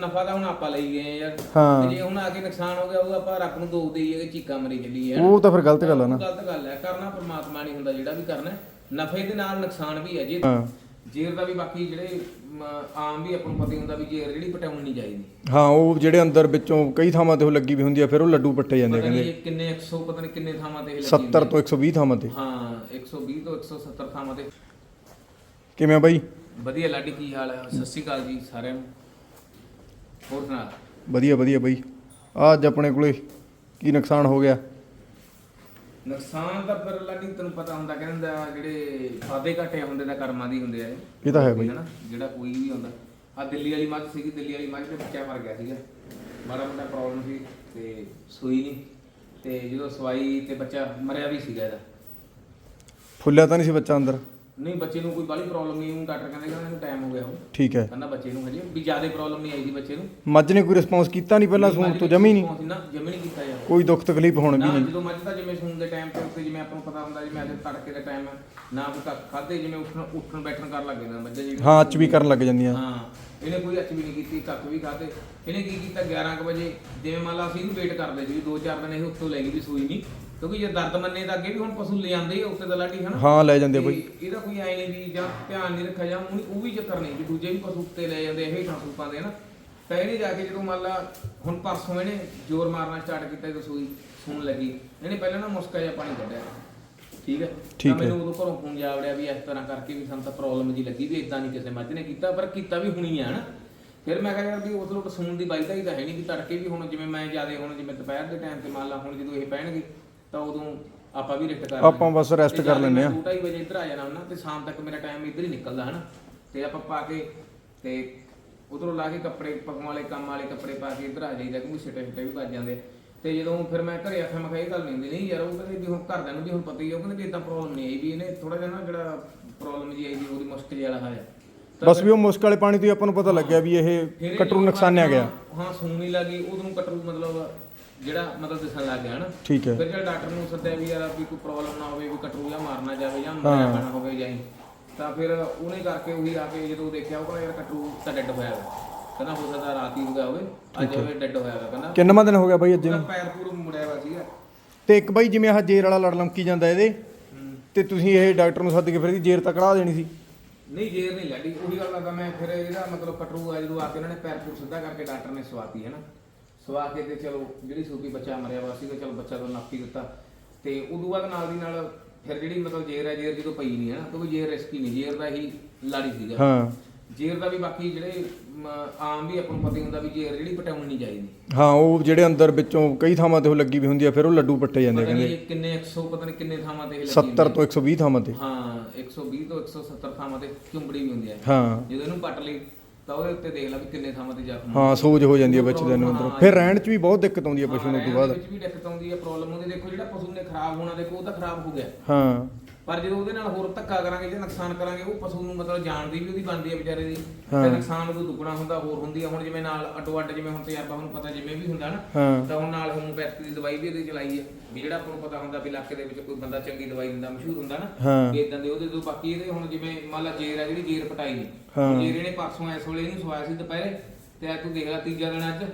ਨਫਾ ਤਾਂ ਹੁਣ ਆਪਾਂ ਲਈ ਗਏ ਆ ਯਾਰ। ਹਾਂ। ਜੇ ਹੁਣ ਆ ਕੇ ਨੁਕਸਾਨ ਹੋ ਗਿਆ ਉਹ ਆਪਾਂ ਰੱਬ ਨੂੰ ਦੋਸ਼ ਦੇਈਏ ਕਿ ਚੀਕਾਂ ਮਰੀ ਚੱਲੀ ਹੈ ਉਹ ਤਾਂ ਫਿਰ ਗਲਤ ਗੱਲ ਆ ਨਾ। ਗਲਤ ਗੱਲ ਹੈ ਕਰਨਾ ਪਰਮਾਤਮਾ ਨਹੀਂ ਹੁੰਦਾ ਜਿਹੜਾ ਵੀ ਕਰਨਾ ਹੈ। ਨਫੇ ਦੇ ਨਾਲ ਨੁਕਸਾਨ ਵੀ ਹੈ ਜੇ ਹਾਂ। ਜੇਰ ਦਾ ਵੀ ਬਾਕੀ ਜਿਹੜੇ ਮ, ਆਮ ਵੀ ਆਪਾਂ ਨੂੰ ਪਤਾ ਹੀ ਹੁੰਦਾ ਵੀ ਜੇਰ ਜਿਹੜੀ ਪਟਾਉਣੀ ਨਹੀਂ ਚਾਹੀਦੀ। ਹਾਂ ਉਹ ਜਿਹੜੇ ਅੰਦਰ ਵਿੱਚੋਂ ਕਈ ਥਾਵਾਂ ਤੇ ਉਹ ਲੱਗੀ ਵੀ ਹੁੰਦੀ ਆ ਫਿਰ ਉਹ ਲੱਡੂ ਪੱਟੇ ਜਾਂਦੇ ਆ ਪਤਾ ਕਹਿੰਦੇ। ਇਹ ਕਿੰਨੇ 100 ਪਤਾ ਨਹੀਂ ਕਿੰਨੇ ਥਾਵਾਂ ਤੇ ਇਹ ਲੱਗੀ 70 ਤੋਂ 120 ਥਾਵਾਂ ਤੇ। ਹਾਂ 120 ਤੋਂ 170 ਥਾਵਾਂ ਤੇ। ਕਿਵੇਂ ਆ ਬਾਈ? ਵਧੀਆ ਲਾਡੀ ਕੀ ਹਾਲ ਹੈ ਸਤਿ ਸ਼੍ਰੀ ਅਕਾਲ ਜੀ ਸਾਰਿਆਂ ਨੂੰ। ਹੋਰ ਸੁਣਾ। ਵਧੀਆ ਵਧੀਆ ਬਾਈ। ਆ ਅੱਜ ਆਪਣੇ ਕੋਲੇ ਕੀ ਨੁਕਸਾਨ ਹੋ ਗਿਆ? ਨੁਕਸਾਨ ਤਾਂ ਫਿਰ ਲਾਡੀ ਤੈਨੂੰ ਪਤਾ ਹੁੰਦਾ ਕਹਿੰਦਾ ਜਿਹੜੇ ਵਾਦੇ ਘਾਟੇ ਹੁੰਦੇ ਦਾ ਕਰਮਾਂ ਦੀ ਹੁੰਦੇ ਆ ਇਹ। ਇਹ ਤਾਂ ਹੈ ਬਾਈ। ਹਨਾ ਜਿਹੜਾ ਕੋਈ ਵੀ ਹੁੰਦਾ ਆ ਦਿੱਲੀ ਵਾਲੀ ਮੱਝ ਸੀਗੀ ਦਿੱਲੀ ਵਾਲੀ ਮੱਝ ਦੇ ਬੱਚਾ ਮਰ ਗਿਆ ਸੀਗਾ। ਮਾੜਾ ਮੋਟਾ ਪ੍ਰੋਬਲਮ ਸੀ ਤੇ ਸੂਈ ਨਹੀਂ। ਤੇ ਜਦੋਂ ਸਵਾਈ ਤੇ ਬੱਚਾ ਮਰਿਆ ਵੀ ਸੀਗਾ ਇਹਦਾ। ਫੁੱਲਿਆ ਤਾਂ ਨਹੀਂ ਸੀ ਬੱਚਾ ਅੰਦਰ? ਨਹੀਂ ਬੱਚੇ ਨੂੰ ਕੋਈ ਬਾਹਲੀ ਪ੍ਰੋਬਲਮ ਨਹੀਂ ਉਹ ਡਾਕਟਰ ਕਹਿੰਦੇ ਕਹਿੰਦਾ ਇਹਨੂੰ ਟਾਈਮ ਹੋ ਗਿਆ ਹੁਣ। ਠੀਕ ਹੈ। ਕਹਿੰਦਾ ਬੱਚੇ ਨੂੰ ਹਜੇ ਵੀ ਜ਼ਿਆਦਾ ਪ੍ਰੋਬਲਮ ਨਹੀਂ ਆਈ ਸੀ ਬੱਚੇ ਨੂੰ। ਮੱਝ ਨੇ ਕੋਈ ਰਿਸਪੌਂਸ ਕੀਤਾ ਨਹੀਂ ਪਹਿਲਾਂ ਸੂਣ ਤੋਂ ਜਮੀ ਨਹੀਂ? ਨਾ ਜਮੀ ਨਹੀਂ ਕੀਤਾ ਯਾਰ। ਕੋਈ ਦੁੱਖ ਤਕਲੀਫ ਹੋਣ ਵੀ ਨਾ ਨਹੀਂ। ਜਦੋਂ ਮੱਝ ਦਾ ਜਿਵੇਂ ਸੂਣ ਦੇ ਟਾਈਮ ਤੇ ਉੱਤੇ ਜਿਵੇਂ ਆਪਾਂ ਨੂੰ ਪਤਾ ਹੁੰਦਾ ਜਿਵੇਂ ਅੱਜ ਤੜਕੇ ਦਾ ਟਾਈਮ ਹੈ ਨਾ ਕੋਈ ਖਾਦੇ ਜਿਵੇਂ ਉੱਠਣ ਉੱਠਣ ਬੈਠਣ ਕਰਨ ਲੱਗ ਜਾਂਦਾ ਮੱਝਾਂ ਜਿਹੜੀ ਹਾਂ ਅੱਜ ਵੀ ਕਰਨ ਲੱਗ ਜਾਂਦੀਆਂ। ਹਾਂ ਇਹਨੇ ਕੋਈ ਅੱਛ ਵੀ ਨਹੀਂ ਕੀਤੀ ਕੱਖ ਵੀ ਖਾਦੇ ਇਹਨੇ ਕੀ ਕੀਤਾ 11 ਕੁ ਵਜੇ ਜਿਵੇਂ ਮੰਨ ਲਾ ਅਸੀਂ ਇਹਨੂੰ ਵੇਟ ਕਰਦੇ ਸੀ ਦੋ ਚਾਰ ਦਿਨ ਇਹ ਉੱਤੋਂ ਲੈ ਗਈ ਵੀ ਸੂਈ ਨਹੀਂ। ਕਿਉਂਕਿ ਜੇ ਦਰਦ ਮੰਨੇ ਤਾਂ ਅੱਗੇ ਵੀ ਹੁਣ ਪਸ਼ੂ ਲੈ ਜਾਂਦੇ ਆ ਉੱਤੇ ਦਾ ਲਾਟੀ ਹਨਾ? ਹਾਂ ਲੈ ਜਾਂਦੇ ਬਾਈ। ਤੇ ਇਹਦਾ ਕੋਈ ਐ ਨਹੀਂ ਵੀ ਜਾਂ ਧਿਆਨ ਨਹੀਂ ਰੱਖਿਆ ਜਾਂ ਉਹ ਉਹ ਵੀ ਚੱਕਰ ਨਹੀਂ ਵੀ ਦੂਜੇ ਵੀ ਪਸ਼ੂ ਉੱਤੇ ਲੈ ਜਾਂਦੇ ਇਹ ਥਾਂ ਸੂਪਾਂ ਦੇ ਨਾ ਤਾਂ ਇਹਨੇ ਜਾ ਕੇ ਜਦੋਂ ਮੰਨ ਲਾ ਹੁਣ ਪਰਸੋਂ ਇਹਨੇ ਜ਼ੋਰ ਮਾਰਨਾ ਸਟਾਰਟ ਕੀਤਾ ਜਦੋਂ ਸੂਈ ਸੂਣ ਲੱਗੀ। ਇਹਨੇ ਪਹਿਲਾਂ ਨਾ ਮੁਸਕਾ ਜਿਹਾ ਪਾਣੀ ਕੱਢਿਆ। ਠੀਕ ਹੈ ਤਾਂ। ਮੈਨੂੰ ਉਦੋਂ ਘਰੋਂ ਫੋਨ ਜਾ ਵੜਿਆ ਵੀ ਇਸ ਤਰ੍ਹਾਂ ਕਰਕੇ ਵੀ ਸਾਨੂੰ ਤਾਂ ਪ੍ਰੋਬਲਮ ਜੀ ਲੱਗੀ ਵੀ ਇਦਾਂ ਨਹੀਂ ਕਿਸੇ ਮੱਝ ਨੇ ਕੀਤਾ ਪਰ ਕੀਤਾ ਵੀ ਹੁਣੀ ਆ ਨਾ ਫਿਰ ਮੈਂ ਕਿਹਾ ਯਾਰ ਵੀ ਉਸ ਲੋਟ ਸੂਣ ਦੀ ਬਾਈਦਾ ਹੀ ਤਾਂ ਹੈ ਨਹੀਂ ਵੀ ਤੜਕੇ ਵੀ ਹੁਣ ਜਿਵੇਂ ਮੈਂ ਜਿਆਦੇ ਹੁਣ ਜਿਵੇਂ ਦੁਪਹਿਰ ਦੇ ਟਾਈਮ ਤੇ ਮੰਨ ਲਾ ਹੁਣ ਜਦੋਂ ਇਹ ਪੈਣਗੇ ਤਾਂ ਉਦੋਂ ਆਪਾਂ ਵੀ ਰਿਫਟ ਕਰ ਆਪਾਂ ਬਸ rest ਕਰ ਲੈਂਦੇ ਆ। 2:30 ਵਜੇ ਇੱਧਰ ਆ ਜਾਣਾ ਹੁੰਦਾ ਤੇ ਸ਼ਾਮ ਤੱਕ ਮੇਰਾ ਟਾਈਮ ਇੱਧਰ ਹੀ ਨਿਕਲਦਾ ਹਨਾ ਤੇ ਆਪਾਂ ਪਾ ਕੇ ਤੇ ਉਧਰੋਂ ਲਾ ਕੇ ਕੱਪੜੇ ਪਗਾਂ ਵਾਲੇ ਕੰਮ ਵਾਲੇ ਕੱਪੜੇ ਪਾ ਕੇ ਇੱਧਰ ਆ ਜਾਈਦਾ ਕਿਉਂਕਿ ਸਿੱਟੇ ਸਿੱਟੇ ਵੀ ਵੱਜ ਜਾਂਦੇ ਆ। ਤੇ ਜਦੋਂ ਫਿਰ ਮੈਂ ਘਰੇ ਆਖਿਆ ਮੈਂ ਕਿਹਾ ਇਹ ਗੱਲ ਨਹੀਂ ਹੁੰਦੀ ਨਹੀਂ ਯਾਰ ਉਹ ਕਹਿੰਦੇ ਵੀ ਹੁਣ ਘਰਦਿਆਂ ਨੂੰ ਵੀ ਹੁਣ ਪਤਾ ਹੀ ਆ ਉਹ ਕਹਿੰਦੇ ਵੀ ਇਦਾਂ ਪ੍ਰੋਬਲਮ ਨਹੀਂ ਆਈ ਵੀ ਇਹਨੇ ਥੋੜਾ ਜਿਹਾ ਨਾ ਜਿਹੜਾ ਪ੍ਰੋਬਲਮ ਜੀ ਆਈ ਵੀ ਉਹਦੀ ਮੁਸ਼ਕਲ ਹੋਇਆ ਤਾਂ ਬਸ ਵੀ ਉਹ ਮੁਸ਼ਕ ਵਾਲੇ ਪਾਣੀ ਤੋਂ ਹੀ ਆਪਾਂ ਨੂੰ ਪਤਾ ਲੱਗਿਆ ਵੀ ਫਿਰ ਇਹ ਇਹ ਕਟਰੂ ਜਦੋਂ ਨੁਕਸਾਨਿਆ ਗਿਆ ਹਾਂ ਸੂਣੀ ਲੱਗੀ ਉਦੋਂ ਕਟਰੂ ਮਤਲਬ ਜਿਹੜਾ ਮਤਲਬ ਦਿਸਣ ਲੱਗ ਗਿਆ ਹਨਾ। ਠੀਕ ਹੈ। ਫਿਰ ਜਦ ਡਾਕਟਰ ਨੂੰ ਸੱਦਿਆ ਵੀ ਯਾਰ ਵੀ ਕੋਈ ਪ੍ਰੋਬਲਮ ਨਾ ਹੋਵੇ ਵੀ ਕਟਰੂ ਜਾਂ ਮਾਰਨਾ ਜਾਵੇ ਜਾਂ। ਮਾਰਿਆ ਪੈਣਾ ਹੋਵੇ ਜਾਂ ਹੀ। ਤਾਂ ਫਿਰ ਉਹਨੇ ਕਰਕੇ ਉਹੀ ਆ ਕੇ ਜਦੋਂ ਦੇਖਿਆ ਉਹ ਕਹਿੰਦਾ ਯਾਰ ਕਟਰੂ ਤਾਂ ਡੈੱਡ ਹੋਇਆ ਹੋਇਆ ਕਹਿੰਦਾ ਹੋ ਸਕਦਾ ਰਾਤ ਹੀ ਹੋ ਗਿਆ ਹੋਵੇ ਅੱਜ ਹੋਵੇ ਡੈੱਡ ਹੋਇਆ ਹੋਇਆ ਕਹਿੰਦਾ। ਕਿੰਨਵਾਂ ਦਿਨ ਹੋ ਗਿਆ ਬਾਈ ਅੱਜ? ਉਹਦਾ ਨੂੰ ਪੈਰ ਪੂਰ ਮੁੜਿਆ ਹੋਇਆ ਸੀਗਾ। ਤੇ ਇੱਕ ਬਾਈ ਜਿਵੇਂ ਆਹ ਜੇਰ ਵਾਲਾ ਲੜ ਲਮਕੀ ਜਾਂਦਾ ਇਹਦੇ ਤੇ ਤੁਸੀਂ ਇਹ ਡਾਕਟਰ ਨੂੰ ਸੱਦ ਕੇ ਫਿਰ ਇਹਦੀ ਜੇਰ ਤਾਂ ਕਢਾ ਦੇਣੀ ਸੀ। ਨਹੀਂ ਜੇਰ ਨਹੀਂ ਲੱਡੀ ਉਹੀ ਗੱਲ ਕਰਦਾ ਮੈਂ ਫਿਰ ਇਹਦਾ ਮਤਲਬ ਕਟਰੂ ਆ ਜਦੋਂ ਆ ਕੇ ਉਹਨਾਂ ਨੇ ਪੈਰ ਪੂਰ ਸਿੱਧਾ ਕਰਕੇ ਡਾਕਟਰ ਨੇ ਸਵਾਤੀ ਹੈ ਨਾ ਸਵਾ ਕੇ ਤੇ ਚਲੋ ਜਿਹੜੀ ਸੂਪੀ ਬੱਚਾ ਮਰਿਆ ਵਾ ਸੀਗਾ ਚਲੋ ਬੱਚਾ ਤਾਂ ਨਾਪੀ ਦਿੱਤਾ। ਤੇ ਉਦੋਂ ਬਾਅਦ ਨਾਲ ਦੀ ਨਾਲ ਫਿਰ ਜਿਹੜੀ ਮਤਲਬ ਜੇਰ ਹੈ ਜੇਰ ਜਦੋਂ ਪਈ ਨਹੀਂ ਹੈ ਨਾ ਕਿਉਂਕਿ ਜੇਰ ਰਿਸਕੀ ਨਹੀਂ ਜੇਰ ਦਾ ਹੀ ਲਾੜੀ ਸੀਗਾ। ਹਾਂ। ਜੇਰ ਦਾ ਵੀ ਬਾਕੀ ਜਿਹੜੇ ਮ, ਆਮ ਵੀ ਆਪਾਂ ਨੂੰ ਪਤਾ ਹੀ ਹੁੰਦਾ ਵੀ ਜੇਰ ਜਿਹੜੀ ਪਟਾਉਣੀ ਨਹੀਂ ਚਾਹੀਦੀ। ਹਾਂ ਉਹ ਜਿਹੜੇ ਅੰਦਰ ਵਿੱਚੋਂ ਕਈ ਥਾਵਾਂ ਤੇ ਉਹ ਲੱਗੀ ਵੀ ਹੁੰਦੀ ਆ ਫਿਰ ਉਹ ਲੱਡੂ ਪੱਟੇ ਜਾਂਦੇ ਆ ਪਤਾ ਕਹਿੰਦੇ ਨਹੀਂ ਇਹ ਕਿੰਨੇ 100 ਪਤਾ ਨਹੀਂ ਕਿੰਨੇ ਥਾਵਾਂ ਤੇ ਇਹ ਲੱਗੀ 70 ਤੋਂ 120 ਥਾਵਾਂ ਤੇ। ਹਾਂ 120 ਤੋਂ 170 ਥਾਵਾਂ ਤੇ ਚੁੰਬੜੀ ਵੀ ਹੁੰਦੀ ਹੈ ਹਾਂ। ਜਦੋਂ ਇਹਨੂੰ ਪੱਟ ਲਈ ਤਾਂ ਉਹਦੇ ਉੱਤੇ ਦੇਖ ਲੈ ਵੀ ਕਿੰਨੇ ਥਾਵਾਂ ਤੇ ਜ਼ਖਮ ਹਾਂ ਸੋਜ ਹੋ ਜਾਂਦੀ ਹੈ ਬੱਚੇ ਦੇ ਨੂੰ ਅੰਦਰ। ਫਿਰ ਰਹਿਣ 'ਚ ਵੀ ਬਹੁਤ ਦਿੱਕਤ ਆਉਂਦੀ ਹੈ ਪਸ਼ੂ ਨੂੰ ਤੋਂ ਬਾਅਦ। ਵਿੱਚ ਵੀ ਦਿੱਕਤ ਆਉਂਦੀ ਹੈ ਪ੍ਰੋਬਲਮ ਹੁੰਦੀ ਦੇਖੋ ਜਿਹੜਾ ਪਸ਼ੂ ਨੇ ਖਰਾਬ ਹੋਣਾ ਦੇਖੋ ਉਹ ਤਾਂ ਖਰਾਬ ਹੋ ਗਿਆ। ਹਾਂ। ਪਰ ਜਦੋਂ ਉਹਦੇ ਨਾਲ ਹੋਰ ਧੱਕਾ ਕਰਾਂਗੇ ਜੇ ਨੁਕਸਾਨ ਕਰਾਂਗੇ ਉਹ ਪਸ਼ੂ ਨੂੰ ਮਤਲਬ ਜਾਨ ਦੀ ਵੀ ਉਹਦੀ ਬਣਦੀ ਹੈ ਵਿਚਾਰੇ ਦੀ। ਤੇ ਨੁਕਸਾਨ ਉਹਨੂੰ ਦੁੱਗਣਾ ਹੁੰਦਾ ਹੋਰ ਹੁੰਦੀ ਹੈ ਹੁਣ ਜਿਵੇਂ ਨਾਲ ਅੱਡੋ ਅੱਡ ਜਿਵੇਂ ਹੁਣ ਤਜਰਬਾ ਹੁਣ ਪਤਾ ਜਿਵੇਂ ਵੀ ਹੁੰਦਾ ਨਾ ਤਾਂ ਹੁਣ ਨਾਲ ਹੋਮੋਪੈਥੀ ਦੀ ਦਵਾਈ ਵੀ ਇਹਦੇ ਚਲਾਈ ਹੈ ਵੀ ਜਿਹੜਾ ਆਪਾਂ ਨੂੰ ਪਤਾ ਹੁੰਦਾ ਵੀ ਇਲਾਕੇ ਦੇ ਵਿੱਚ ਕੋਈ ਬੰਦਾ ਚੰਗੀ ਦਵਾਈ ਦਿੰਦਾ ਮਸ਼ਹੂਰ ਹੁੰਦਾ ਨਾ ਵੀ ਇਦਾਂ ਦੇ ਉਹਦੇ ਤੋਂ ਬਾਕੀ ਇਹਦੇ ਹੁਣ ਜਿਵੇਂ ਮੰਨ ਲਾ ਜੇਰ ਹੈ ਜਿਹੜੀ ਜੇਰ ਪਟਾਈ। ਜੇਰ ਇਹਨੇ ਪਰਸੋਂ ਇਸ ਵੇਲੇ ਇਹਨੂੰ ਸਵਾਇਆ ਸੀ ਦੁਪਹਿਰੇ ਤੇ ਅੱਜ ਤੂੰ ਦੇਖ ਲੈ ਤੀਜਾ ਦਿਨ ਅੱਜ।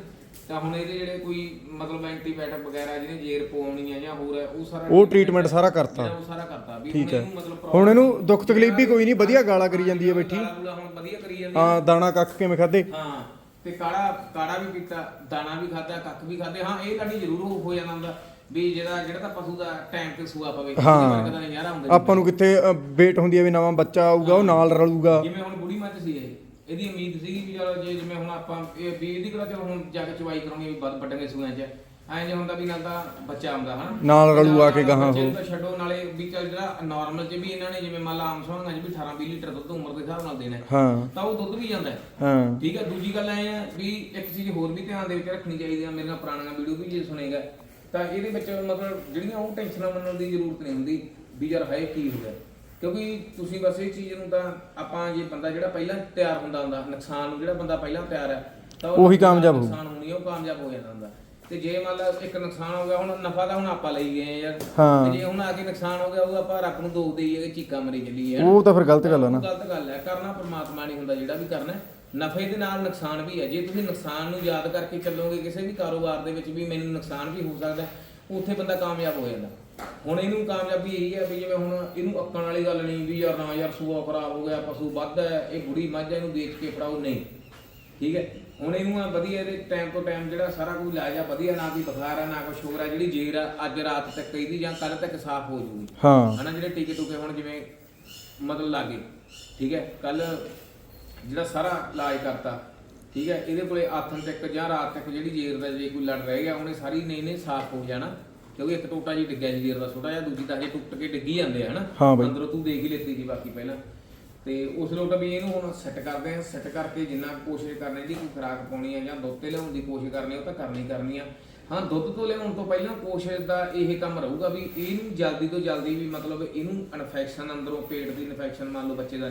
ਤਾਂ ਹੁਣ ਇਹਦੇ ਜਿਹੜੇ ਕੋਈ ਮਤਲਬ ਐਂਟੀਬਾਇਓਟਿਕ ਵਗੈਰਾ ਜਿਹਨੇ ਜੇਰ ਪਵਾਉਣੀ ਹੈ ਜਾਂ ਹੋਰ ਹੈ ਉਹ ਸਾਰਾ ਉਹ ਟ੍ਰੀਟਮੈਂਟ ਸਾਰਾ ਕਰਤਾ। ਜਿਹੜਾ ਉਹ ਸਾਰਾ ਕਰਤਾ ਵੀ ਠੀਕ ਹੁਣ ਹੈ। ਇਹਨੂੰ ਮਤਲਬ ਹੁਣ ਇਹਨੂੰ ਦੁੱਖ ਤਕਲੀਫ ਵੀ ਕੋਈ ਨਹੀਂ ਵਧੀਆ ਗਾਲਾਂ ਕਰੀ ਜਾਂਦੀ ਹੈ ਬੈਠੀ। ਗਾਲਾਂ ਹੁਣ ਵਧੀਆ ਕਰੀ ਜਾਂਦੀ ਹੈ। ਹਾਂ। ਦਾਣਾ ਕੱਖ ਕਿਵੇਂ ਖਾਦੇ ਹਾਂ ਤੇ ਕਾੜਾ ਕਾੜਾ ਵੀ ਪੀਤਾ ਦਾਣਾ ਵੀ ਖਾਦਾ ਕੱਖ ਵੀ ਖਾਦੇ ਹਾਂ ਇਹ ਤੁਹਾਡੀ ਜ਼ਰੂਰ ਹੋ- ਹੋ ਜਾਂਦਾ ਹੁੰਦਾ ਵੀ ਜਿਹੜਾ ਜਿਹੜਾ ਤਾਂ ਪਸ਼ੂ ਦਾ ਟਾਈਮ ਤੇ ਸੂਆ ਪਵੇ। ਹਾਂ। ਉਹਦੇ ਵਰਗਾ ਤਾਂ ਨਜ਼ਾਰਾ ਹੁੰਦਾ ਆਪਾਂ ਨੂੰ ਕਿੱਥੇ ਵੇਟ ਹੁੰਦੀ ਹੈ ਵੀ ਨਵਾਂ ਬੱਚਾ ਆਊਗਾ ਉਹ ਨਾਲ ਰਲੂਗਾ। ਜਿਵੇਂ ਹੁਣ ਬੁੜੀ ਮੱਝ ਸੀ ਇਹ। ਇਹਦੀ ਉਮੀਦ ਸੀਗੀ ਵੀ ਚਲੋ ਜੇ ਜਿਵੇਂ ਹੁਣ ਆਪਾਂ ਇਹ ਵੀ ਇਹਦੀ ਕਿਹੜਾ ਚਲੋ ਹੁਣ ਜਾ ਕੇ ਚਵਾਈ ਕਰਾਂਗੇ ਵੀ ਵੱਧ ਸੂਆਂ 'ਚ। ਐਂ ਜੇ ਹੁੰਦਾ ਵੀ ਨਾਲ ਤਾਂ ਬੱਚਾ ਆਉਂਦਾ ਹਨਾ? ਨਾਲ ਰਲੂ ਆ ਕੇ ਗਾਹਾਂ ਬੱਚੇ ਨੂੰ। ਤਾਂ ਛੱਡੋ ਨਾਲੇ ਵੀ ਚੱਲ ਜਿਹੜਾ ਨਾਰਮਲ 'ਚ ਵੀ ਇਹਨਾਂ ਨੇ ਜਿਵੇਂ ਮੰਨ ਲਾ ਆਮ ਸੋਹਣਾਂ 'ਚ ਵੀ 18 20 ਲੀਟਰ ਦੁੱਧ ਉਮਰ ਦੇ ਹਿਸਾਬ ਨਾਲ ਦੇਣਾ। ਹੈ, ਹਾਂ ਤਾਂ ਉਹ ਦੁੱਧ ਵੀ ਜਾਂਦਾ ਹੈ। ਹਾਂ। ਠੀਕ ਹੈ ਦੂਜੀ ਗੱਲ ਐ ਆ ਵੀ ਇੱਕ ਚੀਜ਼ ਹੋਰ ਵੀ ਧਿਆਨ ਦੇ ਵਿੱਚ ਰੱਖਣੀ ਚਾਹੀਦੀ ਆ ਮੇਰੀਆਂ ਪੁਰਾਣੀਆਂ ਵੀਡੀਓ ਵੀ ਜੇ ਸੁਣੇਗਾ ਤਾਂ ਇਹਦੇ ਵਿੱਚ ਮਤਲਬ ਜਿਹੜੀਆਂ ਉਹ ਟੈਨਸ਼ਨਾਂ ਮੰਨਣ ਦੀ ਜ਼ਰੂਰਤ ਨਹੀਂ ਹੁੰਦੀ ਵੀ ਯਾਰ ਹਾਏ ਕੀ ਹੋ ਗਿਆ। ਕਿਉਂਕਿ ਤੁਸੀਂ ਬਸ ਇਹ ਚੀਜ਼ ਨੂੰ ਤਾਂ ਆਪਾਂ ਜੇ ਬੰਦਾ ਜਿਹੜਾ ਪਹਿਲਾਂ ਤਿਆਰ ਹੁੰਦਾ ਹੁੰਦਾ ਨੁਕਸਾਨ ਨੂੰ ਜਿਹੜਾ ਬੰਦਾ ਪਹਿਲਾਂ ਤਿਆਰ ਹੈ ਤਾਂ ਉਹ ਉਹੀ ਕਾਮਯਾਬ ਹੋਊ। ਨੁਕਸਾਨ ਹੋਣੀ ਉਹ ਕਾਮਯਾਬ ਹੋ ਜਾਂਦਾ ਹੁੰਦਾ। ਤੇ ਜੇ ਮੰਨ ਲਾ ਇੱਕ ਨੁਕਸਾਨ ਹੋ ਗਿਆ ਹੁਣ ਨਫਾ ਤਾਂ ਹੁਣ ਆਪਾਂ ਲਈ ਗਏ ਆ ਯਾਰ। ਹਾਂ। ਤੇ ਜੇ ਹੁਣ ਆ ਕੇ ਨੁਕਸਾਨ ਹੋ ਗਿਆ ਉਹ ਆਪਾਂ ਰੱਬ ਨੂੰ ਦੋਸ਼ ਦੇਈਏ ਕਿ ਚੀਕਾਂ ਮਰੀ ਚੱਲੀ ਹੈ ਉਹ ਤਾਂ ਫਿਰ ਗਲਤ ਗੱਲ ਆ ਨਾ। ਗਲਤ ਗੱਲ ਹੈ। ਕਰਨਾ ਪਰਮਾਤਮਾ ਨਹੀਂ ਹੁੰਦਾ ਜਿਹੜਾ ਵੀ ਕਰਨਾ ਹੈ। ਨਫੇ ਦੇ ਨਾਲ ਨੁਕਸਾਨ ਵੀ ਹੈ। ਜੇ ਤੁਸੀਂ ਨੁਕਸਾਨ ਨੂੰ ਯਾਦ ਕਰਕੇ ਚੱਲੋਗੇ ਕਿਸੇ ਵੀ ਕਾਰੋਬਾਰ ਦੇ ਵਿੱਚ ਵੀ ਮੈਨੂੰ ਨੁਕਸਾਨ ਵੀ ਹੋ ਸਕਦਾ ਉੱਥੇ ਬੰਦਾ ਕਾਮਯਾਬ ਹੋ ਜਾਂਦਾ। ਹੁਣ ਇਹਨੂੰ ਕਾਮਯਾਬੀ ਇਹੀ ਹੈ ਵੀ ਜਿਵੇਂ ਹੁਣ ਇਹਨੂੰ ਅੱਕਣ ਵਾਲੀ ਗੱਲ ਨਹੀਂ ਵੀ ਯਾਰ ਨਾ ਯਾਰ ਸੂਆ ਖਰਾਬ ਹੋ ਗਿਆ ਪਸ਼ੂ ਵੱਧ ਹੈ ਇਹ ਬੁੜੀ ਮੱਝ ਹੈ ਇਹਨੂੰ ਵੇਚ ਕੇ ਫੜਾਓ ਨਹੀਂ। ਠੀਕ ਹੈ? ਹੁਣ ਇਹਨੂੰ ਆ ਵਧੀਆ ਇਹਦੇ ਟਾਈਮ ਤੋਂ ਟਾਈਮ ਜਿਹੜਾ ਸਾਰਾ ਕੁਝ ਇਲਾਜ ਆ ਵਧੀਆ ਨਾ ਕੋਈ ਬੁਖਾਰ ਆ ਨਾ ਕੁਛ ਹੋਰ ਆ ਜਿਹੜੀ ਜੇਰ ਆ ਅੱਜ ਰਾਤ ਤੱਕ ਇਹਦੀ ਜਾਂ ਕੱਲ ਤੱਕ ਸਾਫ਼ ਹੋ ਜੂਗੀ। ਹਾਂ। ਹਨਾ ਜਿਹੜੇ ਟੀਕੇ ਟੂਕੇ ਹੁਣ ਜਿਵੇਂ ਮਤਲਬ ਲਾਗੇ। ਠੀਕ ਹੈ? ਕੱਲ ਜਿਹੜਾ ਸਾਰਾ ਇਲਾਜ ਕਰਤਾ ਠੀਕ ਹੈ? ਇਹਦੇ ਕੋਲੇ ਆਥਣ ਤੱਕ ਜਾਂ ਰਾਤ ਤੱਕ ਜਿਹੜੀ ਜੇਰ ਦਾ ਜੇ ਕੋਈ ਲੜ ਰਹਿ ਗਿਆ ਉਹਨੇ ਸਾਰੀ ਨਹੀਂ ਨੇ ਸਾਫ਼ ਹੋ ਜਾਣਾ। ਕਿਉਂਕਿ ਇੱਕ ਟੋਟਾ ਜੀ ਡਿੱਗਿਆ ਸੀ ਜੇਰ ਦਾ ਛੋਟਾ ਜਿਹਾ ਦੂਜੀ ਤਾਂ ਹਜੇ ਟੁੱਟ ਕੇ ਡਿੱਗੀ ਜਾਂਦੇ ਆ ਹਨਾ? ਹਾਂ ਬਾਈ। ਅੰਦਰੋਂ ਤੂੰ ਦੇਖ ਹੀ ਲੈਤੀ ਸੀ ਬਾਕੀ ਪਹਿਲਾਂ। ਤੇ ਉਸ ਲੋਟ ਵੀ ਇਹਨੂੰ ਹੁਣ ਸੈੱਟ ਕਰਦੇ ਆ ਸੈੱਟ ਕਰਕੇ ਜਿੰਨਾ ਕੁ ਕੋਸ਼ਿਸ਼ ਕਰਨੀ ਦੀ ਕੋਈ ਖੁਰਾਕ ਪਾਉਣੀ ਆ ਜਾਂ ਦੁੱਧ ਤੇ ਲਿਆਉਣ ਦੀ ਕੋਸ਼ਿਸ਼ ਕਰਨੀ ਉਹ ਤਾਂ ਕਰਨੀ ਕਰਨੀ ਆ। ਹਾਂ ਦੁੱਧ ਤੋਂ ਲਿਆਉਣ ਤੋਂ ਪਹਿਲਾਂ ਕੋਸ਼ਿਸ਼ ਦਾ ਇਹ ਕੰਮ ਰਹੂਗਾ ਵੀ ਇਹਨੂੰ ਜਲਦੀ ਤੋਂ ਜਲਦੀ ਵੀ ਮਤਲਬ ਇਹਨੂੰ ਇਨਫੈਕਸ਼ਨ ਅੰਦਰੋਂ ਪੇਟ ਦੀ ਇਨਫੈਕਸ਼ਨ ਮੰਨ ਲਓ ਬੱਚੇ ਦਾ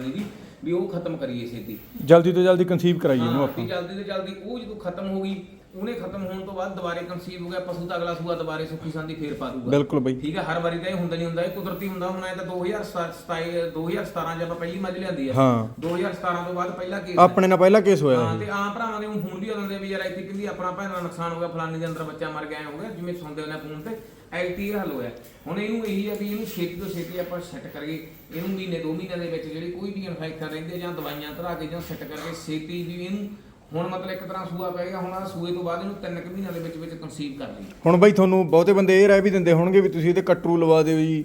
ਵੀ ਉਹ ਖਤਮ ਕਰੀਏ ਛੇਤੀ। ਜਲਦੀ ਤੋਂ ਜਲਦੀ ਕਨਸੀਵ ਕਰਾਈਏ ਇਹਨੂੰ ਹਾਂ ਆਪਾਂ। ਵੀ ਜਲਦੀ ਤੋਂ ਜਲਦੀ ਉਹ ਜਦੋਂ ਖਤਮ ਹੋ ਗਈ ਉਹਨੇ ਖਤਮ ਹੋਣ ਤੋਂ ਬਾਅਦ ਦੁਬਾਰੇ ਕਨਸੀਵ ਹੋ ਗਿਆ ਪਸ਼ੂ ਦਾ ਅਗਲਾ ਸੂਆ ਦੁਬਾਰੇ ਸੁੱਖੀ ਸੰਦੀ ਫੇਰ ਪਾ ਦੂਗਾ। ਬਿਲਕੁਲ ਬਾਈ। ਠੀਕ ਹੈ ਹਰ ਵਾਰੀ ਤਾਂ ਇਹ ਹੁੰਦਾ ਨਹੀਂ ਹੁੰਦਾ ਇਹ ਕੁਦਰਤੀ ਹੁੰਦਾ ਹੁਣ ਇਹ ਤਾਂ 2027 2017 ਚ ਆਪਾਂ ਪਹਿਲੀ ਮੱਝ ਲਿਆਂਦੀ ਆ। ਹਾਂ। 2017 ਤੋਂ ਬਾਅਦ ਪਹਿਲਾ ਕੇਸ ਆਪਣੇ ਨਾਲ ਪਹਿਲਾ ਕੇਸ ਹੋਇਆ ਹਾਂ ਤੇ ਆਮ ਭਰਾਵਾਂ ਦੇ ਹੁਣ ਵੀ ਆਉਂਦੇ ਵੀ ਯਾਰ ਇੱਥੇ ਕਹਿੰਦੀ ਆਪਣਾ ਭੈਣ ਦਾ ਨੁਕਸਾਨ ਹੋ ਗਿਆ ਫਲਾਨੀ ਦੇ ਅੰਦਰ ਬੱਚਾ ਮਰ ਗਿਆ ਹੋ ਗਿਆ ਜਿਵੇਂ ਸੁਣਦੇ ਹੁੰਦੇ ਫੋਨ ਤੇ ਐਲਟੀ ਇਹ ਹੱਲ ਹੋਇਆ। ਹੁਣ ਇਹਨੂੰ ਇਹੀ ਹੈ ਵੀ ਇਹਨੂੰ ਛੇਤੀ ਤੋਂ ਛੇਤੀ ਆਪਾਂ ਸੈੱਟ ਕਰੀਏ। ਇਹਨੂੰ ਮਹੀਨੇ ਦੋ ਮਹੀਨਿਆਂ ਦੇ ਵਿੱਚ ਜਿਹੜੀ ਕੋਈ ਵੀ ਇਨਫੈਕਸ਼ਨ ਰਹਿੰਦੀ ਜਾਂ ਦਵਾਈਆਂ ਧਰਾ ਕੇ ਜਾਂ ਸੈੱਟ ਕਰਕੇ ਛੇਤੀ ਵੀ ਇਹਨੂੰ ਹੁਣ ਮਤਲਬ ਇੱਕ ਤਰ੍ਹਾਂ ਸੂਆ ਪਏਗਾ ਹੁਣ ਆ ਸੂਏ ਤੋਂ ਬਾਅਦ ਇਹਨੂੰ ਤਿੰਨ ਕੁ ਮਹੀਨਿਆਂ ਦੇ ਵਿੱਚ ਵਿੱਚ ਕਨਸੀਵ ਕਰ ਲਈ ਹੁਣ ਬਾਈ ਤੁਹਾਨੂੰ ਬਹੁਤੇ ਬੰਦੇ ਇਹ ਰਾਏ ਵੀ ਦਿੰਦੇ ਹੋਣਗੇ ਵੀ ਤੁਸੀਂ ਇਹਦੇ ਕਟਰੂ ਲਵਾ ਦਿਓ ਜੀ।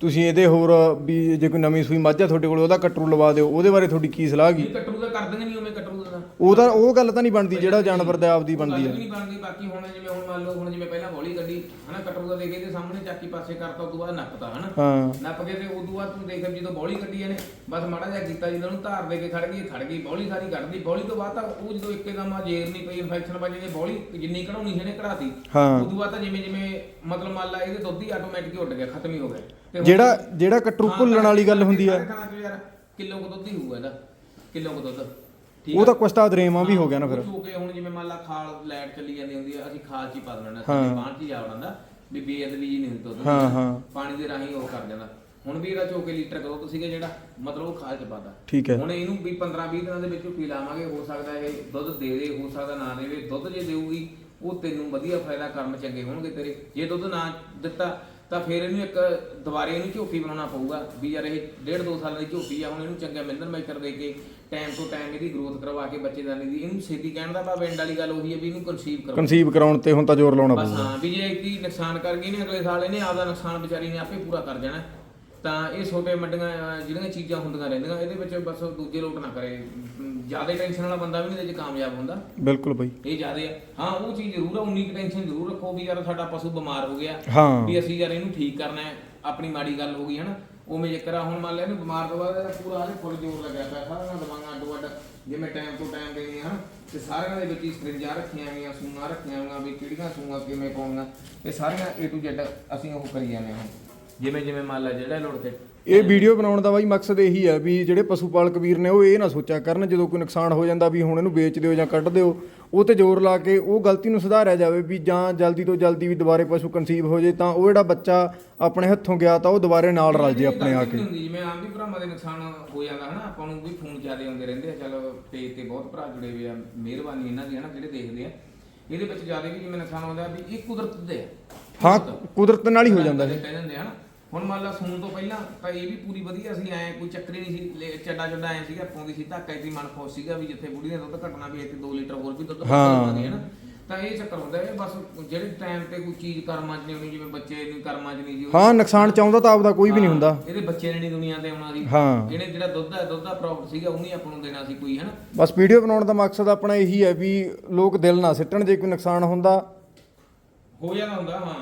ਤੁਸੀਂ ਇਹਦੇ ਹੋਰ ਵੀ ਜੇ ਕੋਈ ਨਵੀਂ ਸੂਈ ਮੱਝ ਆ ਤੁਹਾਡੇ ਕੋਲ ਉਹਦਾ ਕਟਰੂ ਲਵਾ ਦਿਓ। ਉਹਦੇ ਬਾਰੇ ਤੁਹਾਡੀ ਕੀ ਸਲਾਹ ਇਹ ਕਟਰੂ ਦਾ ਕਰ ਦਿੰਦੇ ਨਹੀਂ ਉਵੇਂ ਕਟਰੂ ਦਾ ਉਹਦਾ ਉਹ ਗੱਲ ਤਾਂ ਨਹੀਂ ਬਣਦੀ ਜਿਹੜਾ ਜਾਨਵਰ ਦਾ ਆਪਦੀ ਬਣਦੀ ਗੱਲ ਆ। ਵੀ ਨਹੀਂ ਬਣਦੀ ਬਾਕੀ ਹੁਣ ਜਿਵੇਂ ਹੁਣ ਮੰਨ ਲਓ ਹੁਣ ਜਿਵੇਂ ਪਹਿਲਾਂ ਬੋਲੀ ਕੱਢੀ ਹਨਾ ਕਟਰੂ ਦਾ ਦੇਖੇ ਤੇ ਸਾਹਮਣੇ ਚਾਕੀ ਪਾਸੇ ਕਰਤਾ ਉਸ ਤੋਂ ਬਾਅਦ ਨੱਪਤਾ ਹਨਾ। ਹਾਂ। ਨੱਪ ਕੇ ਤੇ ਉਦੋਂ ਬਾਅਦ ਤੂੰ ਦੇਖ ਜਦੋਂ ਬੌਲੀ ਕੱਢੀ ਇਹਨੇ ਬਸ ਮਾੜਾ ਜਿਹਾ ਕੀਤਾ ਜਦੋਂ ਉਹਨੂੰ ਧਾਰ ਦੇ ਕੇ ਖੜ ਗਈ ਖੜ ਗਈ ਬੌਲੀ ਸਾਰੀ ਕੱਢਦੀ। ਬੌਲੀ ਤੋਂ ਬਾਅਦ ਤਾਂ ਉਹ ਜਦੋਂ ਇੱਕਦਮ ਆ ਜੇਰ ਨਹੀਂ ਪਈ ਇਨਫੈਕਸ਼ਨ ਵੱਜ ਜੇ ਬੌਲੀ ਜਿੰਨੀ ਕਢਾਉਣੀ ਸੀ ਇਹਨੇ ਕਢਾਤੀ। ਹਾਂ। ਉਦੋਂ ਬਾਅਦ ਤਾਂ ਜਿਵੇਂ ਜਿਵੇਂ ਮਤਲਬ ਮੰਨ ਲਾ ਇਹਦੇ ਦੁੱਧ ਹੀ ਆਟੋਮੈਟਿਕ ਉੱਡ ਗਿਆ ਖਤਮ ਹੀ ਹੋ ਗਿਆ। ਤੇ ਜਿਹੜਾ ਜਿਹੜਾ ਕਟਰੂ ਭੁੱਲਣ ਵਾਲੀ ਗੱਲ ਹੁੰਦੀ ਆ। ਕਿਲੋ ਕੁ ਦੁੱਧ ਹੀ ਹੋਊਗਾ ਇਹਦਾ। ਕਿਲੋ ਕੁ ਦੁੱਧ। ਠੀਕ ਉਹ? ਤਾਂ ਕੁਛ ਤਾਂ ਦਰੇਮਾ ਵੀ ਹੋ ਗਿਆ ਨਾ ਫਿਰ ਚੋ ਕੇ ਹੁਣ ਜਿਵੇਂ ਮੰਨ ਲਾ ਖਾਲ ਲਾਈਟ ਚੱਲੀ ਜਾਂਦੀ ਹੁੰਦੀ ਆ ਅਸੀਂ ਖਾਲ ਚ ਹੀ ਪਾ ਦੇਣਾ ਹਾਂ। ਸਾਡੇ ਬਾਣ ਚ ਹੀ ਜਾ ਵੜਾਂਦਾ ਵੀ ਬੇਅਦਬੀ ਜੀ ਨਹੀਂ ਦੁੱਧ ਦੀ। ਹਾਂ, ਹਾਂ। ਪਾਣੀ ਦੇ ਰਾਹੀਂ ਉਹ ਕਰ ਜਾਂਦਾ ਹੁਣ ਵੀ ਇਹਦਾ ਚੋਕੇ ਲੀਟਰ ਕਰੋ ਤੁਸੀਂ ਜਿਹੜਾ ਮਤਲਬ ਉਹ ਖਾਲ ਚ ਪਾਦਾ ਠੀਕ ਹੈ ਹੁਣ ਇਹਨੂੰ ਵੀ 15 20 ਦਿਨਾਂ ਦੇ ਵਿੱਚ ਪੀ ਲਾਵਾਂਗੇ ਹੋ ਸਕਦਾ ਇਹ ਦੁੱਧ ਦੇ ਦੇ ਹੋ ਸਕਦਾ ਨਾ ਦੇਵੇ ਦੁੱਧ ਜੇ ਦੇਊਗੀ ਉਹ ਤੈਨੂੰ ਵਧੀਆ ਫਾਇਦਾ ਕਰਮ ਚੰਗੇ ਹੋਣਗੇ ਤੇਰੇ ਜੇ ਦੁੱਧ ਨਾ ਦਿੱਤਾ ਤਾਂ ਫਿਰ ਇਹਨੂੰ ਇੱਕ ਦੁਬਾਰੇ ਇਹਨੂੰ ਝੋਟੀ ਬਣਾਉਣਾ ਪਊਗਾ ਵੀ ਯਾਰ ਇਹ ਡੇਢ ਦੋ ਸਾਲ ਦੀ ਝੋਟੀ ਆ ਹੁਣ ਇਹਨੂੰ ਚੰਗਾ ਮਿਲਣ ਮੈਕਰ ਦੇ ਕੇ ਟਾਈਮ ਤੋਂ ਟਾਈਮ ਇਹਦੀ ਗਰੋਥ ਕਰਵਾ ਕੇ ਬੱਚੇ ਦਾਨੀ ਦੀ ਇਹਨੂੰ ਛੇਤੀ ਕਹਿਣ ਦਾ ਭਾਵ ਐਂਡ ਵਾਲੀ ਗੱਲ ਉਹੀ ਹੈ ਵੀ ਇਹਨੂੰ ਕਨਸੀਵ ਕਰੋ। ਕਨਸੀਵ ਕਰਾਉਣ ਤੇ ਹੁਣ ਤਾਂ ਜ਼ੋਰ ਲਾਉਣਾ ਬਸ ਪਊਗਾ। ਹਾਂ ਵੀ ਜੇ ਹੀ ਨੁਕਸਾਨ ਕਰ ਗਈ ਨੇ ਅਗਲੇ ਸਾਲ ਇਹਨੇ ਆਪਦਾ ਨੁਕਸਾਨ ਵਿਚਾਰੀ ਨੇ ਆਪੇ ਪੂਰਾ ਕਰ ਜਾਣਾ। ਤਾਂ ਇਹ ਛੋਟੇ ਮੱਡੀਆਂ ਜਿਹੜੀਆਂ ਚੀਜ਼ਾਂ ਹੁੰਦੀਆਂ ਰਹਿੰਦੀਆਂ ਇਹਦੇ ਵਿੱਚ ਬਸ ਦੂਜੇ ਲੋਟ ਨਾ ਕਰੇ। ਜ਼ਿਆਦਾ ਟੈਨਸ਼ਨ ਵਾਲਾ ਬੰਦਾ ਵੀ ਨਹੀਂ ਇਹਦੇ 'ਚ ਕਾਮਯਾਬ ਹੁੰਦਾ। ਬਿਲਕੁਲ ਬਾਈ। ਇਹ ਜ਼ਿਆਦੇ ਆ। ਹਾਂ ਉਹ ਚੀਜ਼ ਜ਼ਰੂਰ ਆ ਉਨੀ ਟੈਨਸ਼ਨ ਜ਼ਰੂਰ ਰੱਖੋ ਵੀ ਯਾਰ ਸਾਡਾ ਪਸ਼ੂ ਬਿਮਾਰ ਹੋ ਗਿਆ। ਹਾਂ। ਵੀ ਅਸੀਂ ਯਾਰ ਇਹਨੂੰ ਠੀਕ ਕਰਨਾ ਹੈ ਆਪਣੀ ਮਾੜੀ ਗੱਲ ਹੋ ਗਈ ਹੈ ਨਾ ਉਵੇਂ ਜੇਕਰ ਹੁਣ ਮੰਨ ਲੈ ਇਹਨੂੰ ਬਿਮਾਰ ਤੋਂ ਬਾਅਦ ਇਹਦਾ ਪੂਰਾ ਇਹਦੇ ਫੁੱਲ ਜ਼ੋਰ ਲੱਗਿਆ ਪਿਆ ਸਾਰੀਆਂ ਦਵਾਈਆਂ ਅੱਡੋ ਅੱਡ ਜਿਵੇਂ ਟਾਈਮ ਤੋਂ ਟਾਈਮ ਦੇਣੀਆਂ ਹਨ। ਤੇ ਸਾਰਿਆਂ ਦੇ ਵਿੱਚ ਹੀ ਸਰਿੰਜਾਂ ਰੱਖੀਆਂ ਗਈਆਂ ਸੂਆਂ ਰੱਖੀਆਂ ਗਈਆਂ ਵੀ ਕਿਹੜੀਆਂ ਸੂਆਂ ਕਿਵੇਂ ਪਾਉਣੀਆਂ ਇਹ ਸਾਰੀਆਂ A to Z ਅਸੀਂ ਉਹ ਕਰੀ ਜਾਂਦੇ ਹਾਂ। ਜਿਵੇਂ ਜਿਵੇਂ ਮੰਨ ਲੈ ਜਿਹੜਾ ਲੋੜ ਤੇ। ਇਹ ਵੀਡੀਓ ਬਣਾਉਣ ਦਾ ਬਾਈ ਮਕਸਦ ਇਹੀ ਹੈ ਵੀ ਜਿਹੜੇ ਪਸ਼ੂ ਪਾਲਕ ਵੀਰ ਨੇ ਉਹ ਇਹ ਨਾ ਸੋਚਿਆ ਕਰਨ ਜਦੋਂ ਕੋਈ ਨੁਕਸਾਨ ਹੋ ਜਾਂਦਾ ਵੀ ਹੁਣ ਇਹਨੂੰ ਵੇਚ ਦਿਓ ਜਾਂ ਕੱਢ ਦਿਓ ਉਹ ਤੇ ਜ਼ੋਰ ਲਾ ਕੇ ਉਹ ਗਲਤੀ ਨੂੰ ਸੁਧਾਰਿਆ ਜਾਵੇ ਵੀ ਜਾਂ ਜਲਦੀ ਤੋਂ ਜਲਦੀ ਵੀ ਦੁਬਾਰੇ ਪਸ਼ੂ ਕਨਸੀਵ ਹੋ ਜੇ ਤਾਂ ਉਹ ਜਿਹੜਾ ਬੱਚਾ ਆਪਣੇ ਹੱਥੋਂ ਗਿਆ ਤਾਂ ਉਹ ਦੁਬਾਰੇ ਨਾਲ ਰਲ ਜੇ ਆਪਣੇ ਆ ਕੇ। ਹੁੰਦੀ ਜਿਵੇਂ ਆਮ ਵੀ ਭਰਾਵਾਂ ਦੇ ਨੁਕਸਾਨ ਹੋ ਜਾਂਦਾ ਹਨਾ ਆਪਾਂ ਨੂੰ ਵੀ ਫੋਨ ਜ਼ਿਆਦੇ ਆਉਂਦੇ ਰਹਿੰਦੇ ਆ ਚਲ ਪੇਜ ਤੇ ਬਹੁਤ ਭਰਾ ਜੁੜੇ ਹੋਏ ਆ ਮਿਹਰਬਾਨੀ ਇਹਨਾਂ ਦੀ ਹਨਾ ਜਿਹੜੇ ਦੇਖਦੇ ਆ। ਇਹਦੇ ਵਿੱਚ ਜ਼ਿਆਦੇ ਵੀ ਜਿਵੇਂ ਨੁਕਸਾਨ ਆਉਂਦਾ ਵੀ ਇਹ ਕੁਦਰਤ ਦੇ ਆ। ਹਾਂ ਕੁਦਰਤ ਨਾਲ ਹੀ ਹੋ ਜਾਂਦਾ ਇਹ। ਇਹ ਕਹਿ ਦਿੰਦੇ ਹਨ। ਹੁਣ ਮੰਨ ਲਾ ਸੂਣ ਤੋਂ ਪਹਿਲਾਂ ਤਾਂ ਇਹ ਵੀ ਪੂਰੀ ਵਧੀਆ ਸੀ ਐ ਕੋਈ ਚੱਕਰ ਹੀ ਨਹੀਂ ਸੀ ਲੈ- ਚੱਡਾ ਚੱਡਾ ਐ ਸੀਗਾ ਪਾਉਂਦੀ ਸੀ ਧੱਕਾ ਇਤੀ ਮਨ ਖੁਸ਼ ਸੀਗਾ ਵੀ ਜਿੱਥੇ ਬੁੜੀ ਨੇ ਦੁੱਧ ਘਟਣਾ ਵੀ ਇੱਥੇ 2 ਲੀਟਰ ਹੋਰ ਵੀ ਦੁੱਧ ਹਾਂ। ਹੈ ਨਾ ਤਾਂ ਇਹ ਚੱਕਰ ਹੁੰਦਾ ਹੈ ਬਸ ਜਿਹੜੇ ਟਾਈਮ ਤੇ ਕੋਈ ਚੀਜ਼ ਕਰਮਾਂ 'ਚ ਨਹੀਂ ਹੋਣੀ ਜਿਵੇਂ ਬੱਚੇ ਨਹੀਂ ਕਰਮਾਂ 'ਚ ਨਹੀਂ ਜੀ ਹਾਂ ਨੁਕਸਾਨ ਚਾਹੁੰਦਾ ਤਾਂ ਆਪਦਾ ਕੋਈ ਵੀ ਨਹੀਂ ਹੁੰਦਾ। ਇਹਦੇ ਬੱਚੇ ਨੇ ਨਹੀਂ ਦੁਨੀਆ ਤੇ ਆਉਣਾ ਸੀ। ਹਾਂ। ਇਹਨੇ ਜਿਹੜਾ ਦੁੱਧ ਹੈ ਦੁੱਧ ਦਾ ਪ੍ਰੋਫਿਟ ਸੀਗਾ ਉਹਨੇ ਆਪਾਂ ਨੂੰ ਦੇਣਾ ਸੀ ਕੋਈ ਹਨਾ? ਬਸ ਵੀਡੀਓ ਬਣਾਉਣ ਦਾ ਮਕਸਦ ਆਪਣਾ ਇਹੀ ਹੈ ਵੀ ਲੋਕ ਦਿਲ ਨਾ ਸਿੱਟਣ ਜੇ ਕੋਈ ਨੁਕਸਾਨ ਹੁੰਦਾ। ਹੋ ਜਾਂਦਾ ਹੁੰਦਾ ਹਾਂ।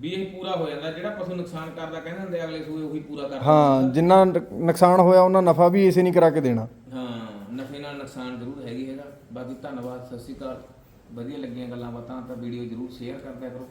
ਵੀ ਇਹ ਪੂਰਾ ਹੋ ਜਾਂਦਾ ਜਿਹੜਾ ਪਸ਼ੂ ਨੁਕਸਾਨ ਕਰਦਾ ਕਹਿੰਦੇ ਹੁੰਦੇ ਅਗਲੇ ਸੂਏ ਉਹੀ ਪੂਰਾ ਕਰਦਾ ਹਾਂ ਜਿੰਨਾ ਨੁਕਸਾਨ ਹੋਇਆ ਉਹਨਾਂ ਨਫਾ ਵੀ ਇਸੇ ਨਹੀਂ ਕਰਾ ਕੇ ਦੇਣਾ। ਹਾਂ ਨਫੇ ਨਾਲ ਨੁਕਸਾਨ ਜ਼ਰੂਰ ਹੈਗੀ ਹੈਗਾ। ਬਾਕੀ ਧੰਨਵਾਦ ਸਤਿ ਸ਼੍ਰੀ ਅਕਾਲ। ਵਧੀਆ ਲੱਗੀਆਂ ਗੱਲਾਂ ਬਾਤਾਂ ਤਾਂ ਵੀਡੀਓ ਜ਼ਰੂਰ ਸ਼ੇਅਰ ਕਰਦਿਆ ਕਰੋ।